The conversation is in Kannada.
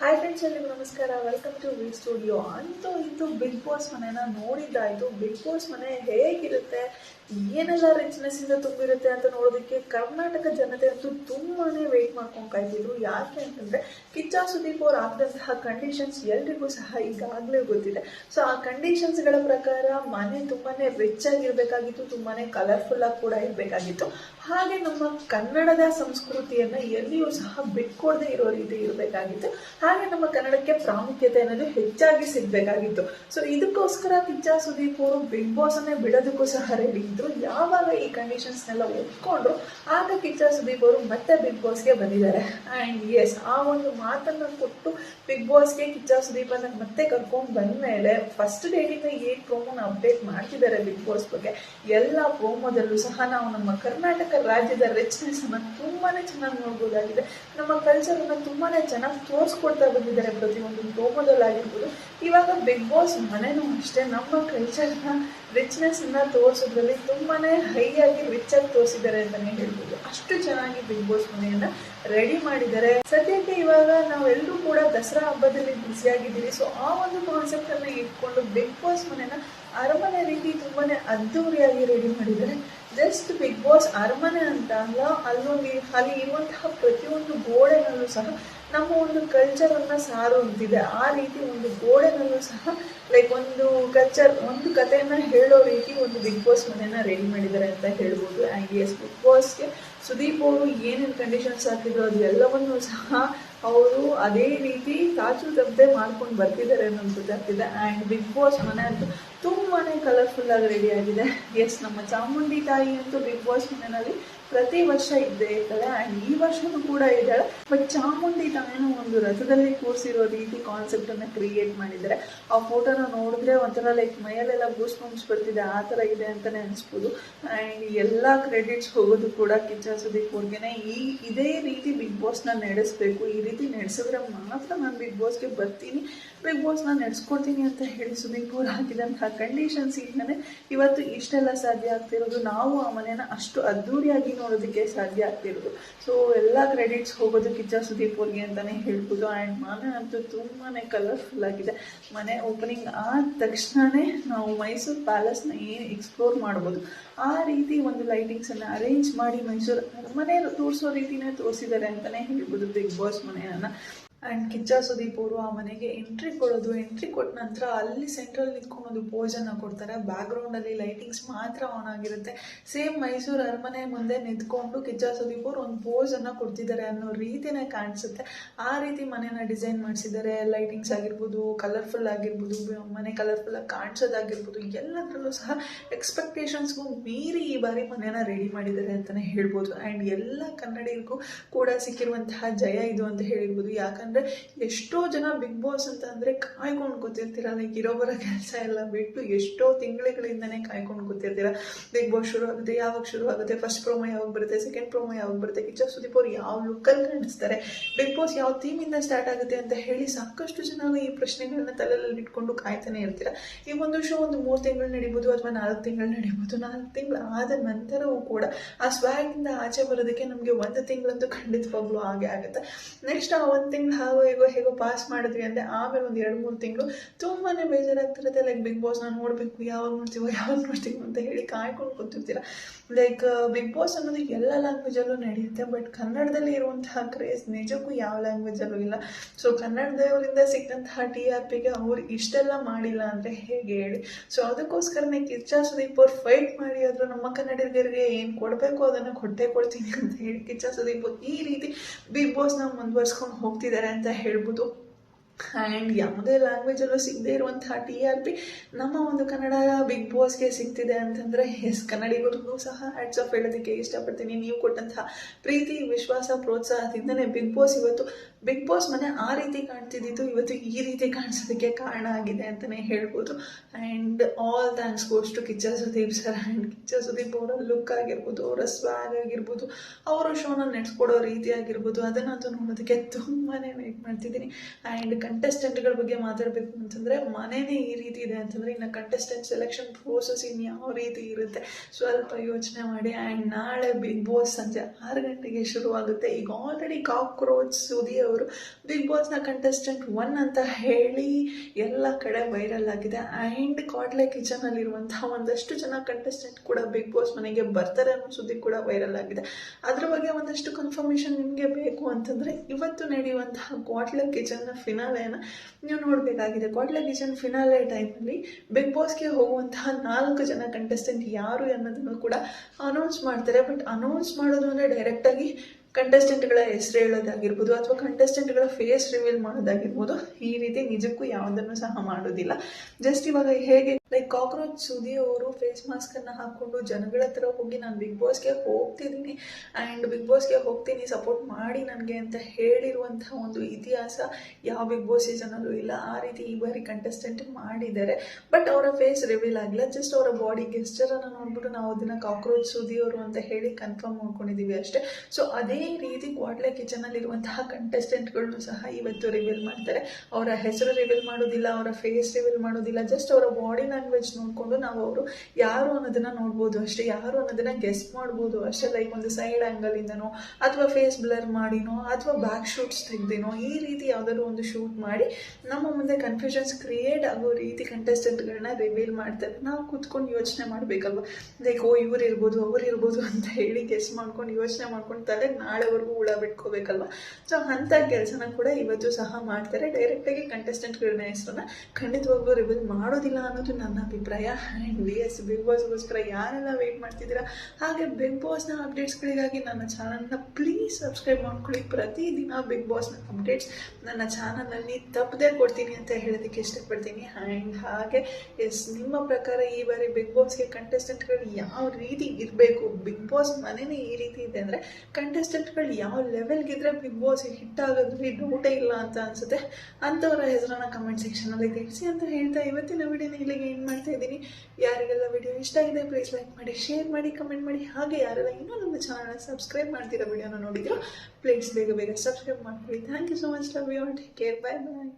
Hi. ಫ್ರೆಂಡ್ಸ್ ಎಲ್ಲಿಗೂ ನಮಸ್ಕಾರ. ವೆಲ್ಕಮ್ ಟು ವಿ ಸ್ಟುಡಿಯೋ ಅಂತೂ ಇತ್ತು ಬಿಗ್ ಬಾಸ್ ಮನೆನ ನೋಡಿದ್ದಾಯ್ತು ಬಿಗ್ ಬಾಸ್ ಮನೆ ಹೇಗಿರುತ್ತೆ? ಏನೆಲ್ಲ ರಿಚ್ನೆಸ್ ಇಂದ ತುಂಬಿರುತ್ತೆ ಅಂತ ನೋಡೋದಕ್ಕೆ ಕರ್ನಾಟಕ ಜನತೆ ಅಂತೂ ತುಂಬಾನೇ ವೆಯ್ಟ್ ಮಾಡ್ಕೊಂಡು ಕಾಯ್ತಿದ್ರು ಯಾಕೆ ಅಂತಂದ್ರೆ, ಕಿಚ್ಚ ಸುದೀಪ್ ಅವ್ರು ಹಾಕಿದಂತಹ ಕಂಡೀಷನ್ಸ್ ಎಲ್ರಿಗೂ ಸಹ ಈಗಾಗಲೇ ಗೊತ್ತಿದೆ. ಸೊ ಆ ಕಂಡೀಷನ್ಸ್ಗಳ ಪ್ರಕಾರ ಮನೆ ತುಂಬಾನೇ ರಿಚ್ ಆಗಿರ್ಬೇಕಾಗಿತ್ತು, ತುಂಬಾನೇ ಕಲರ್ಫುಲ್ ಆಗಿ ಕೂಡ ಇರಬೇಕಾಗಿತ್ತು. ಹಾಗೆ ನಮ್ಮ ಕನ್ನಡದ ಸಂಸ್ಕೃತಿಯನ್ನ ಎಲ್ಲಿಯೂ ಸಹ ಬಿಟ್ಕೊಡದೆ ಇರೋ ರೀತಿ ಇರಬೇಕಾಗಿತ್ತು. ಹಾಗೆ ನಮ್ಮ ಕನ್ನಡಕ್ಕೆ ಪ್ರಾಮುಖ್ಯತೆ ಅನ್ನೋದು ಹೆಚ್ಚಾಗಿ ಸಿಗ್ಬೇಕಾಗಿತ್ತು. ಸೊ ಇದಕ್ಕೋಸ್ಕರ ಕಿಚ್ಚ ಸುದೀಪ್ ಅವರು ಬಿಗ್ ಬಾಸ್ ಅನ್ನೇ ಬಿಡೋದಕ್ಕೂ ಸಹ ರೆಡಿ ಇದ್ರು. ಯಾವಾಗ ಈ ಕಂಡೀಷನ್ಸ್ ಎಲ್ಲ ಒಪ್ಕೊಂಡ್ರು, ಆಗ ಕಿಚ್ಚಾ ಸುದೀಪ್ ಅವರು ಮತ್ತೆ ಬಿಗ್ ಬಾಸ್ಗೆ ಬಂದಿದ್ದಾರೆ. ಅಂಡ್ ಎಸ್ ಆ ಒಂದು ಮಾತನ್ನ ಕೊಟ್ಟು ಬಿಗ್ ಬಾಸ್ಗೆ ಕಿಚ್ಚ ಸುದೀಪ್ ಅನ್ನ ಮತ್ತೆ ಕರ್ಕೊಂಡು ಬಂದ್ಮೇಲೆ ಫಸ್ಟ್ ಡೇಟಿಂದ ಏನ್ ಪ್ರೋಮೋನ ಅಪ್ಡೇಟ್ ಮಾಡ್ತಿದ್ದಾರೆ ಬಿಗ್ ಬಾಸ್ ಬಗ್ಗೆ, ಎಲ್ಲ ಪ್ರೋಮೋದಲ್ಲೂ ಸಹ ನಾವು ನಮ್ಮ ಕರ್ನಾಟಕ ರಾಜ್ಯದ ರಿಚ್ನೆಸ್ ಅನ್ನ ತುಂಬಾನೇ ಚೆನ್ನಾಗಿ ನೋಡ್ಬೋದಾಗಿದೆ. ನಮ್ಮ ಕಲ್ಚರ್ ಅನ್ನ ತುಂಬಾನೇ ಚೆನ್ನಾಗಿ ತೋರಿಸ್ಕೊಡ್ತಾ ಬಂದಿದ್ದಾರೆ ಪ್ರತಿಯೊಂದು ಪ್ರೋಮೋದಲ್ಲಿ ಆಗಿರ್ಬೋದು ಇವಾಗ ಬಿಗ್ ಬಾಸ್ ಮನೆಯೂ ಅಷ್ಟೇ, ನಮ್ಮ ಕಲ್ಚರ್ನ ರಿಚ್ನೆಸ್ ಅನ್ನ ತೋರಿಸೋದ್ರಲ್ಲಿ ತುಂಬಾ ಹೈಯಾಗಿ ರಿಚ್ ಆಗಿ ತೋರಿಸಿದ್ದಾರೆ ಅಂತಲೇ ಹೇಳ್ಬೋದು. ಅಷ್ಟು ಚೆನ್ನಾಗಿ ಬಿಗ್ ಬಾಸ್ ಮನೆಯನ್ನ ರೆಡಿ ಮಾಡಿದ್ದಾರೆ. ಸದ್ಯಕ್ಕೆ ಇವಾಗ ನಾವೆಲ್ಲರೂ ಕೂಡ ದಸರಾ ಹಬ್ಬದಲ್ಲಿ ಬ್ಯುಸಿ ಆಗಿದ್ದೀವಿ. ಸೊ ಆ ಒಂದು ಕಾನ್ಸೆಪ್ಟ್ ಅನ್ನ ಇಟ್ಕೊಂಡು ಬಿಗ್ ಬಾಸ್ ಮನೆನ ಅರಮನೆ ರೀತಿ ತುಂಬಾನೇ ಅದ್ದೂರಿಯಾಗಿ ರೆಡಿ ಮಾಡಿದ್ದಾರೆ. ಜಸ್ಟ್ ಬಿಗ್ ಬಾಸ್ ಅರಮನೆ ಅಂತ ಅಲ್ಲ ಅಲ್ಲೊಂದು ಅಲ್ಲಿ ಇರುವಂತಹ ಪ್ರತಿಯೊಂದು ಗೋಡೆನಲ್ಲೂ ಸಹ ನಮ್ಮ ಒಂದು ಕಲ್ಚರ್ ಅನ್ನ ಸಾರುವಂತಿದೆ ಆ ರೀತಿ ಒಂದು ಗೋಡೆನಲ್ಲೂ ಸಹ ಲೈಕ್ ಒಂದು ಕಲ್ಚರ್ ಒಂದು ಕಥೆಯನ್ನ ಹೇಳೋ ರೀತಿ ಒಂದು ಬಿಗ್ ಬಾಸ್ ಮನೆಯನ್ನ ರೆಡಿ ಮಾಡಿದ್ದಾರೆ ಅಂತ ಹೇಳ್ಬೋದು. ಆ್ಯಂಡ್ ಎಸ್ ಬಿಗ್ ಬಾಸ್ಗೆ ಸುದೀಪ್ ಅವರು ಏನೇನು ಕಂಡೀಷನ್ಸ್ ಹಾಕಿದ್ರು ಅದು ಎಲ್ಲವನ್ನೂ ಸಹ ಅವರು ಅದೇ ರೀತಿ ಕಾಚು ತಪ್ಪದೆ ಮಾಡ್ಕೊಂಡು ಬರ್ತಿದ್ದಾರೆ ಅನ್ನೋದು ಗೊತ್ತಾಗ್ತಿದೆ ಆ್ಯಂಡ್ ಬಿಗ್ ಬಾಸ್ ಮನೆ ಅಂತೂ ಕಲರ್ಫುಲ್ ಆಗಿ ರೆಡಿ ಆಗಿದೆ. ಎಸ್ ನಮ್ಮ ಚಾಮುಂಡಿ ತಾಯಿ ಅಂತೂ ಬಿಗ್ ಬಾಸ್ ಮನೆಯಲ್ಲಿ ಪ್ರತಿ ವರ್ಷ ಇದ್ದೇ ಇರ್ತಾಳೆ ಆ್ಯಂಡ್ ಈ ವರ್ಷವೂ ಕೂಡ ಇದ್ದಾಳೆ ಬಟ್ ಚಾಮುಂಡಿ ತಾಯಿನ ಒಂದು ರಥದಲ್ಲಿ ಕೂರಿಸಿರೋ ರೀತಿ ಕಾನ್ಸೆಪ್ಟ್ ಅನ್ನ ಕ್ರಿಯೇಟ್ ಮಾಡಿದ್ದಾರೆ. ಆ ಫೋಟೋನ ನೋಡಿದ್ರೆ ಒಂಥರ ಲೈಕ್ ಮೈಯಲ್ಲೆಲ್ಲ ಗೂಸ್ ಬಂಪ್ಸ್ ಬರ್ತಿದೆ. ಆ ಥರ ಇದೆ ಅಂತಲೇ ಅನಿಸ್ಬೋದು. ಆ್ಯಂಡ್ ಎಲ್ಲ ಕ್ರೆಡಿಟ್ಸ್ ಹೋಗೋದು ಕೂಡ ಕಿಚ್ಚ ಸುದೀಪ್ ಅವ್ರಿಗೆನೆ. ಈ ಇದೇ ರೀತಿ ಬಿಗ್ ಬಾಸ್ನ ನಡೆಸಬೇಕು. ಈ ರೀತಿ ನಡೆಸಿದ್ರೆ ಮಾತ್ರ ನಾನು ಬಿಗ್ ಬಾಸ್ಗೆ ಬರ್ತೀನಿ. ಬಿಗ್ ಬಾಸ್ನ ನಡೆಸ್ಕೊಡ್ತೀನಿ ಅಂತ ಹೇಳಿ ಸುದೀಪ್ ಅವ್ರು ಹಾಕಿದಂತಹ ಕಂಡೀಷನ್ಸ್ ಇಂದಾನೆ ಇವತ್ತು ಇಷ್ಟೆಲ್ಲ ಸಾಧ್ಯ ಆಗ್ತಿರೋದು. ನಾವು ಆ ಮನೇನ ಅಷ್ಟು ಅದ್ದೂರಿಯಾಗಿ ನೋಡೋದಕ್ಕೆ ಸಾಧ್ಯ ಆಗ್ತಿರೋದು. ಸೊ ಎಲ್ಲ ಕ್ರೆಡಿಟ್ಸ್ ಹೋಗೋದು ಕಿಚ್ಚ ಸುದೀಪ್ ಅವ್ರಿಗೆ ಅಂತಾನೆ ಹೇಳ್ಬೋದು. ಆ್ಯಂಡ್ ಮನೆ ಅಂತೂ ತುಂಬಾ ಕಲರ್ಫುಲ್ ಆಗಿದೆ. ಮನೆ ಓಪನಿಂಗ್ ಆದ ತಕ್ಷಣನೇ ನಾವು ಮೈಸೂರು ಪ್ಯಾಲೇಸ್ನ ಏನು ಎಕ್ಸ್ಪ್ಲೋರ್ ಮಾಡ್ಬೋದು. ಆ ರೀತಿ ಒಂದು ಲೈಟಿಂಗ್ಸನ್ನು ಅರೇಂಜ್ ಮಾಡಿ ಮೈಸೂರು ಮನೆ ತೋರಿಸೋ ರೀತಿನೇ ತೋರಿಸಿದ್ದಾರೆ ಅಂತಲೇ ಹೇಳ್ಬೋದು. ಬಿಗ್ ಬಾಸ್ ಮನೆಯನ್ನ. ಆ್ಯಂಡ್ ಕಿಚ್ಚ ಸುದೀಪ್ ಅವರು ಆ ಮನೆಗೆ ಎಂಟ್ರಿ ಕೊಡೋದು ಎಂಟ್ರಿ ಕೊಟ್ಟ ನಂತರ ಅಲ್ಲಿ ಸೆಂಟ್ರಲ್ ನಿಂತ್ಕೊಂಡು ಪೋಸನ್ನು ಕೊಡ್ತಾರೆ. ಬ್ಯಾಕ್ಗ್ರೌಂಡಲ್ಲಿ ಲೈಟಿಂಗ್ಸ್ ಮಾತ್ರ ಆನ್ ಆಗಿರುತ್ತೆ. ಸೇಮ್ ಮೈಸೂರು ಅರಮನೆ ಮುಂದೆ ನಿಂತ್ಕೊಂಡು ಕಿಚ್ಚ ಸುದೀಪ್ ಅವರು ಒಂದು ಪೋಸನ್ನು ಕೊಡ್ತಿದ್ದಾರೆ ಅನ್ನೋ ರೀತಿನೇ ಕಾಣಿಸುತ್ತೆ. ಆ ರೀತಿ ಮನೆನ ಡಿಸೈನ್ ಮಾಡಿಸಿದ್ದಾರೆ. ಲೈಟಿಂಗ್ಸ್ ಆಗಿರ್ಬೋದು ಕಲರ್ಫುಲ್ ಆಗಿರ್ಬೋದು, ಮನೆ ಕಲರ್ಫುಲ್ಲಾಗಿ ಕಾಣಿಸೋದಾಗಿರ್ಬೋದು, ಎಲ್ಲದರಲ್ಲೂ ಸಹ ಎಕ್ಸ್ಪೆಕ್ಟೇಷನ್ಸ್ಗೂ ಮೀರಿ ಈ ಬಾರಿ ಮನೆನ ರೆಡಿ ಮಾಡಿದ್ದಾರೆ ಅಂತಲೇ ಹೇಳ್ಬೋದು. ಆ್ಯಂಡ್ ಎಲ್ಲ ಕನ್ನಡಿಗರಿಗೂ ಕೂಡ ಸಿಕ್ಕಿರುವಂತಹ ಜಯ ಇದು ಅಂತ ಹೇಳಿರ್ಬೋದು. ಯಾಕಂದರೆ ಎಷ್ಟೋ ಜನ ಬಿಗ್ ಬಾಸ್ ಅಂತ ಅಂದರೆ ಕಾಯ್ಕೊಂಡು ಕೂತಿರ್ತೀರ? ಲೈಕ್ ಇರೋಬರ ಕೆಲಸ ಎಲ್ಲ ಬಿಟ್ಟು ಎಷ್ಟೋ ತಿಂಗಳುಗಳಿಂದನೇ ಕಾಯ್ಕೊಂಡು ಕೂತಿರ್ತೀರ? ಬಿಗ್ ಬಾಸ್ ಶುರು ಆಗುತ್ತೆ, ಯಾವಾಗ ಶುರು ಆಗುತ್ತೆ? ಫಸ್ಟ್ ಪ್ರೋಮೋ ಯಾವಾಗ ಬರುತ್ತೆ? ಸೆಕೆಂಡ್ ಪ್ರೋಮೋ ಯಾವಾಗ ಬರುತ್ತೆ? ಕಿಚ್ಚ ಸುದೀಪ್ ಅವ್ರು ಯಾವ ಲುಕ್ಕಲ್ಲಿ ಕಾಣಿಸ್ತಾರೆ? ಬಿಗ್ ಬಾಸ್ ಯಾವ ಥೀಮಿಂದ ಸ್ಟಾರ್ಟ್ ಆಗುತ್ತೆ ಅಂತ ಹೇಳಿ ಸಾಕಷ್ಟು ಜನ ಈ ಪ್ರಶ್ನೆಗಳನ್ನ ತಲೆಯಲ್ಲಿ ಇಟ್ಕೊಂಡು ಕಾಯ್ತಾನೆ ಇರ್ತೀರ? ಈ ಒಂದು ಶೋ ಒಂದು ಮೂರು ತಿಂಗಳು ನಡೀಬೋದು ಅಥವಾ ನಾಲ್ಕು ತಿಂಗಳು ನಡೀಬೋದು. ನಾಲ್ಕು ತಿಂಗಳು ಆದ ನಂತರವೂ ಕೂಡ ಆ ಸ್ವ್ಯಾಗಿಂದ ಆಚೆ ಬರೋದಕ್ಕೆ ನಮಗೆ ಒಂದು ತಿಂಗಳಂತೂ ಖಂಡಿತವಾಗ್ಲೂ ಹಾಗೆ ಆಗುತ್ತೆ. ನೆಕ್ಸ್ಟ್ ಆ ಒಂದು ತಿಂಗಳು ಹಾಗೋ ಹೇಗೋ ಹೇಗೋ ಪಾಸ್ ಮಾಡಿದ್ವಿ ಅಂದರೆ ಆಮೇಲೆ ಒಂದು ಎರಡು ಮೂರು ತಿಂಗಳು ತುಂಬಾ ಬೇಜಾರಾಗ್ತಿರುತ್ತೆ. ಲೈಕ್ ಬಿಗ್ ಬಾಸ್ ನಾನು ನೋಡಬೇಕು, ಯಾವಾಗ ನೋಡ್ತೀವೋ ಯಾವಾಗ ನೋಡ್ತೀವೋ ಅಂತ ಹೇಳಿ ಕಾಯ್ಕೊಂಡು ಕೂತಿರ್ತೀರ. ಲೈಕ್ ಬಿಗ್ ಬಾಸ್ ಅನ್ನೋದು ಎಲ್ಲ ಲ್ಯಾಂಗ್ವೇಜಲ್ಲೂ ನಡೆಯುತ್ತೆ ಬಟ್ ಕನ್ನಡದಲ್ಲಿ ಇರುವಂತಹ ಕ್ರೇಜ್ ನಿಜಕ್ಕೂ ಯಾವ ಲ್ಯಾಂಗ್ವೇಜಲ್ಲೂ ಇಲ್ಲ. ಸೊ ಕನ್ನಡದವರಿಂದ ಸಿಕ್ಕಂತಹ ಟಿ ಆರ್ ಪಿಗೆ ಅವ್ರು ಇಷ್ಟೆಲ್ಲ ಮಾಡಿಲ್ಲ ಅಂದರೆ ಹೇಗೆ ಹೇಳಿ? ಸೊ ಅದಕ್ಕೋಸ್ಕರನೇ ಕಿಚ್ಚ ಸುದೀಪ್ ಅವ್ರು ಫೈಟ್ ಮಾಡಿ ಆದರೂ ನಮ್ಮ ಕನ್ನಡಿಗರಿಗೆ ಏನು ಕೊಡಬೇಕು ಅದನ್ನು ಕೊಟ್ಟೇ ಕೊಡ್ತೀನಿ ಅಂತ ಹೇಳಿ ಕಿಚ್ಚ ಸುದೀಪ್ ಈ ರೀತಿ ಬಿಗ್ ಬಾಸ್ನ ಮುಂದುವರ್ಸ್ಕೊಂಡು ಹೋಗ್ತಿದ್ದಾರೆ. ಅಂತ ಹೇಳ್ಬೋದು. ಆ್ಯಂಡ್ ಯಾವುದೇ ಲ್ಯಾಂಗ್ವೇಜಲ್ಲೂ ಸಿಗದೇ ಇರುವಂತಹ ಟಿ ಆರ್ ಪಿ ನಮ್ಮ ಒಂದು ಕನ್ನಡ ಬಿಗ್ ಬಾಸ್ಗೆ ಸಿಗ್ತಿದೆ ಅಂತಂದರೆ ಎಸ್ ಕನ್ನಡಿಗರಿಗೂ ಸಹ ಆ್ಯಡ್ಸ್ ಆಫ್ ಹೇಳೋದಕ್ಕೆ ಇಷ್ಟಪಡ್ತೀನಿ. ನೀವು ಕೊಟ್ಟಂತಹ ಪ್ರೀತಿ, ವಿಶ್ವಾಸ, ಪ್ರೋತ್ಸಾಹದಿಂದನೇ ಬಿಗ್ ಬಾಸ್ ಇವತ್ತು ಬಿಗ್ ಬಾಸ್ ಮನೆ ಆ ರೀತಿ ಕಾಣ್ತಿದ್ದಿತ್ತು ಇವತ್ತು ಈ ರೀತಿ ಕಾಣಿಸೋದಕ್ಕೆ ಕಾರಣ ಆಗಿದೆ ಅಂತಲೇ ಹೇಳ್ಬೋದು. And all thanks goes to Kichcha Sudeep sir and Kichcha Sudeep ಅವರ ಲುಕ್ ಆಗಿರ್ಬೋದು, ಅವರ ಸ್ವ್ಯಾಗ್ ಆಗಿರ್ಬೋದು, ಅವರ ಶೋನ ನಡೆಸ್ಕೊಡೋ ರೀತಿ ಆಗಿರ್ಬೋದು. ಅದನ್ನಂತೂ ನೋಡೋದಕ್ಕೆ ತುಂಬಾ ವೇಟ್ ಮಾಡ್ತಿದ್ದೀನಿ. ಆ್ಯಂಡ್ ಕಂಟೆಸ್ಟೆಂಟ್ಗಳ ಬಗ್ಗೆ ಮಾತಾಡಬೇಕು ಅಂತಂದರೆ ಮನೇನೇ ಈ ರೀತಿ ಇದೆ ಅಂತಂದರೆ ಇನ್ನು ಕಂಟೆಸ್ಟೆಂಟ್ ಸೆಲೆಕ್ಷನ್ ಪ್ರೋಸೆಸ್ ಇನ್ನು ಯಾವ ರೀತಿ ಇರುತ್ತೆ ಸ್ವಲ್ಪ ಯೋಚನೆ ಮಾಡಿ. ಆ್ಯಂಡ್ ನಾಳೆ ಬಿಗ್ ಬಾಸ್ ಸಂಜೆ ಆರು ಗಂಟೆಗೆ ಶುರುವಾಗುತ್ತೆ. ಈಗ ಆಲ್ರೆಡಿ ಕಾಕ್ರೋಚ್ ಸುದಿ ಅವರು ಬಿಗ್ ಬಾಸ್ನ ಕಂಟೆಸ್ಟೆಂಟ್ ಒನ್ ಅಂತ ಹೇಳಿ ಎಲ್ಲ ಕಡೆ ವೈರಲ್ ಆಗಿದೆ. ಆ್ಯಂಡ್ ಕಾಟ್ಲೆ ಕಿಚನಲ್ಲಿರುವಂತಹ ಒಂದಷ್ಟು ಜನ ಕಂಟೆಸ್ಟೆಂಟ್ ಕೂಡ ಬಿಗ್ ಬಾಸ್ ಮನೆಗೆ ಬರ್ತಾರೆ ಅನ್ನೋ ಸುದ್ದಿ ಕೂಡ ವೈರಲ್ ಆಗಿದೆ. ಅದ್ರ ಬಗ್ಗೆ ಒಂದಷ್ಟು ಕನ್ಫರ್ಮೇಷನ್ ನಿಮಗೆ ಬೇಕು ಅಂತಂದರೆ ಇವತ್ತು ನಡೆಯುವಂತಹ ಕ್ವಾಟ್ಲೆ ಕಿಚನ್ನ ಫಿನಾಲೆನ ನೀವು ನೋಡಬೇಕಾಗಿದೆ. ಕ್ವಾಟ್ಲೆ ಕಿಚನ್ ಫಿನಾಲೆ ಟೈಮಲ್ಲಿ ಬಿಗ್ ಬಾಸ್ಗೆ ಹೋಗುವಂತಹ ನಾಲ್ಕು ಜನ ಕಂಟೆಸ್ಟೆಂಟ್ ಯಾರು ಅನ್ನೋದನ್ನು ಕೂಡ ಅನೌನ್ಸ್ ಮಾಡ್ತಾರೆ. ಬಟ್ ಅನೌನ್ಸ್ ಮಾಡೋದು ಅಂದರೆ ಡೈರೆಕ್ಟಾಗಿ ಕಂಟೆಸ್ಟೆಂಟ್ಗಳ ಹೆಸರು ಹೇಳೋದಾಗಿರ್ಬೋದು ಅಥವಾ ಕಂಟೆಸ್ಟೆಂಟ್ಗಳ ಫೇಸ್ ರಿವೀಲ್ ಮಾಡೋದಾಗಿರ್ಬೋದು, ಈ ರೀತಿ ನಿಜಕ್ಕೂ ಯಾವುದನ್ನು ಸಹ ಮಾಡೋದಿಲ್ಲ. ಜಸ್ಟ್ ಇವಾಗ ಹೇಗೆ ಲೈಕ್ ಕಾಕ್ರೋಚ್ ಸುದಿ ಅವರು ಫೇಸ್ ಮಾಸ್ಕನ್ನು ಹಾಕ್ಕೊಂಡು ಜನಗಳ ಹತ್ರ ಹೋಗಿ ನಾನು ಬಿಗ್ ಬಾಸ್ಗೆ ಹೋಗ್ತಿದ್ದೀನಿ ಆ್ಯಂಡ್ ಬಿಗ್ ಬಾಸ್ಗೆ ಹೋಗ್ತೀನಿ ಸಪೋರ್ಟ್ ಮಾಡಿ ನನಗೆ ಅಂತ ಹೇಳಿರುವಂತಹ ಒಂದು ಇತಿಹಾಸ ಯಾವ ಬಿಗ್ ಬಾಸ್ ಸೀಸನಲ್ಲೂ ಇಲ್ಲ. ಆ ರೀತಿ ಈ ಬಾರಿ ಕಂಟೆಸ್ಟೆಂಟ್ ಮಾಡಿದ್ದಾರೆ. ಬಟ್ ಅವರ ಫೇಸ್ ರಿವೀಲ್ ಆಗಿಲ್ಲ. ಜಸ್ಟ್ ಅವರ ಬಾಡಿ ಗೆಸ್ಟರನ್ನು ನೋಡ್ಬಿಟ್ಟು ನಾವು ಅದನ್ನು ಕಾಕ್ರೋಚ್ ಸುದಿ ಅವರು ಅಂತ ಹೇಳಿ ಕನ್ಫರ್ಮ್ ಮಾಡ್ಕೊಂಡಿದ್ದೀವಿ ಅಷ್ಟೇ. ಸೊ ಅದೇ ರೀತಿ ಕ್ವಾಟ್ಲೆ ಕಿಚನಲ್ಲಿರುವಂತಹ ಕಂಟೆಸ್ಟೆಂಟ್ಗಳನ್ನು ಸಹ ಇವತ್ತು ರಿವೀಲ್ ಮಾಡ್ತಾರೆ. ಅವರ ಹೆಸರು ರಿವೀಲ್ ಮಾಡೋದಿಲ್ಲ, ಅವರ ಫೇಸ್ ರಿವೀಲ್ ಮಾಡೋದಿಲ್ಲ. ಜಸ್ಟ್ ಅವರ ಬಾಡಿ ಲ್ಯಾಂಗ್ವೇಜ್ ನೋಡಿಕೊಂಡು ನಾವು ಅವರು ಯಾರು ಅನ್ನೋದನ್ನ ನೋಡ್ಬೋದು ಅಷ್ಟೇ, ಯಾರು ಅನ್ನೋದನ್ನ ಗೆಸ್ ಮಾಡ್ಬೋದು ಅಷ್ಟೇ ಲೈಕ್ ಒಂದು ಸೈಡ್ ಆ್ಯಂಗಲಿಂದನೋ ಅಥವಾ ಫೇಸ್ ಬ್ಲರ್ ಮಾಡಿನೋ ಅಥವಾ ಬ್ಯಾಕ್ ಶೂಟ್ಸ್ ತೆಗ್ದೇನೋ ಈ ರೀತಿ ಯಾವುದಾದ್ರು ಒಂದು ಶೂಟ್ ಮಾಡಿ ನಮ್ಮ ಮುಂದೆ ಕನ್ಫ್ಯೂಷನ್ಸ್ ಕ್ರಿಯೇಟ್ ಆಗೋ ರೀತಿ ಕಂಟೆಸ್ಟೆಂಟ್ಗಳನ್ನ ರಿವೀಲ್ ಮಾಡ್ತಾರೆ. ನಾವು ಕೂತ್ಕೊಂಡು ಯೋಚನೆ ಮಾಡಬೇಕಲ್ವ? ಲೈಕ್ ಓ, ಇವ್ರು ಇರ್ಬೋದು, ಅವ್ರು ಇರ್ಬೋದು ಅಂತ ಹೇಳಿ ಗೆಸ್ ಮಾಡ್ಕೊಂಡು ಯೋಚನೆ ಮಾಡ್ಕೊಂಡು ತಲೆ ನಾಳೆವರೆಗೂ ಹುಳ ಬಿಟ್ಕೋಬೇಕಲ್ವಾ? ಸೊ ಅಂಥ ಕೆಲಸನ ಕೂಡ ಇವತ್ತು ಸಹ ಮಾಡ್ತಾರೆ. ಡೈರೆಕ್ಟಾಗಿ ಕಂಟೆಸ್ಟೆಂಟ್ಗಳನ್ನ ಹೆಸರನ್ನ ಖಂಡಿತವಾಗ್ಲೂ ರಿವೀಲ್ ಮಾಡೋದಿಲ್ಲ ಅನ್ನೋದು ನನ್ನ ಅಭಿಪ್ರಾಯ. ಆ್ಯಂಡ್ ವಿ ಎಸ್ ಬಿಗ್ ಬಾಸ್ಗೋಸ್ಕರ ಯಾರೆಲ್ಲ ವೆಯ್ಟ್ ಮಾಡ್ತಿದ್ದೀರಾ? ಹಾಗೆ ಬಿಗ್ ಬಾಸ್ನ ಅಪ್ಡೇಟ್ಸ್ಗಳಿಗಾಗಿ ನನ್ನ ಚಾನಲ್ನ ಪ್ಲೀಸ್ ಸಬ್ಸ್ಕ್ರೈಬ್ ಮಾಡ್ಕೊಳ್ಳಿ. ಪ್ರತಿದಿನ ಬಿಗ್ ಬಾಸ್ನ ಅಪ್ಡೇಟ್ಸ್ ನನ್ನ ಚಾನಲ್ನಲ್ಲಿ ತಪ್ಪದೇ ಕೊಡ್ತೀನಿ ಅಂತ ಹೇಳೋದಕ್ಕೆ ಇಷ್ಟಪಡ್ತೀನಿ. ಆ್ಯಂಡ್ ಹಾಗೆ ಎಸ್ ನಿಮ್ಮ ಪ್ರಕಾರ ಈ ಬಾರಿ ಬಿಗ್ ಬಾಸ್ಗೆ ಕಂಟೆಸ್ಟೆಂಟ್ಗಳು ಯಾವ ರೀತಿ ಇರಬೇಕು? ಬಿಗ್ ಬಾಸ್ ಮನೆಯೇ ಈ ರೀತಿ ಇದೆ ಅಂದರೆ ಕಂಟೆಸ್ಟೆಂಟ್ಗಳು ಯಾವ ಲೆವೆಲ್ಗಿದ್ರೆ ಬಿಗ್ ಬಾಸ್ ಹಿಟ್ ಆಗೋದ್ರಲ್ಲಿ ಡೌಟೇ ಇಲ್ಲ ಅಂತ ಅನ್ಸುತ್ತೆ. ಅಂಥವ್ರ ಹೆಸರನ್ನ ಕಮೆಂಟ್ ಸೆಕ್ಷನಲ್ಲಿ ತಿಳಿಸಿ ಅಂತ ಹೇಳ್ತಾ ಇವತ್ತಿನ ವಿಡಿಯೋನ ಇಲ್ಲಿಗೆ ಏನು ಮಾಡ್ತಾ ಇದ್ದೀನಿ. ಯಾರಿಗೆಲ್ಲ ವಿಡಿಯೋ ಇಷ್ಟ ಆಗಿದೆ ಪ್ಲೀಸ್ ಲೈಕ್ ಮಾಡಿ ಶೇರ್ ಮಾಡಿ ಕಮೆಂಟ್ ಮಾಡಿ. ಹಾಗೆ ಯಾರೆಲ್ಲ ಇನ್ನೂ ನಮ್ಮ ಚಾನಲ್ನ ಸಬ್ಸ್ಕ್ರೈಬ್ ಮಾಡ್ತೀರಾ ವಿಡಿಯೋನ ನೋಡಿದ್ರು ಪ್ಲೀಸ್ ಬೇಗ ಬೇಗ ಸಬ್ಸ್ಕ್ರೈಬ್ ಮಾಡ್ಕೊಳ್ಳಿ. Thank you so much love you take care bye bye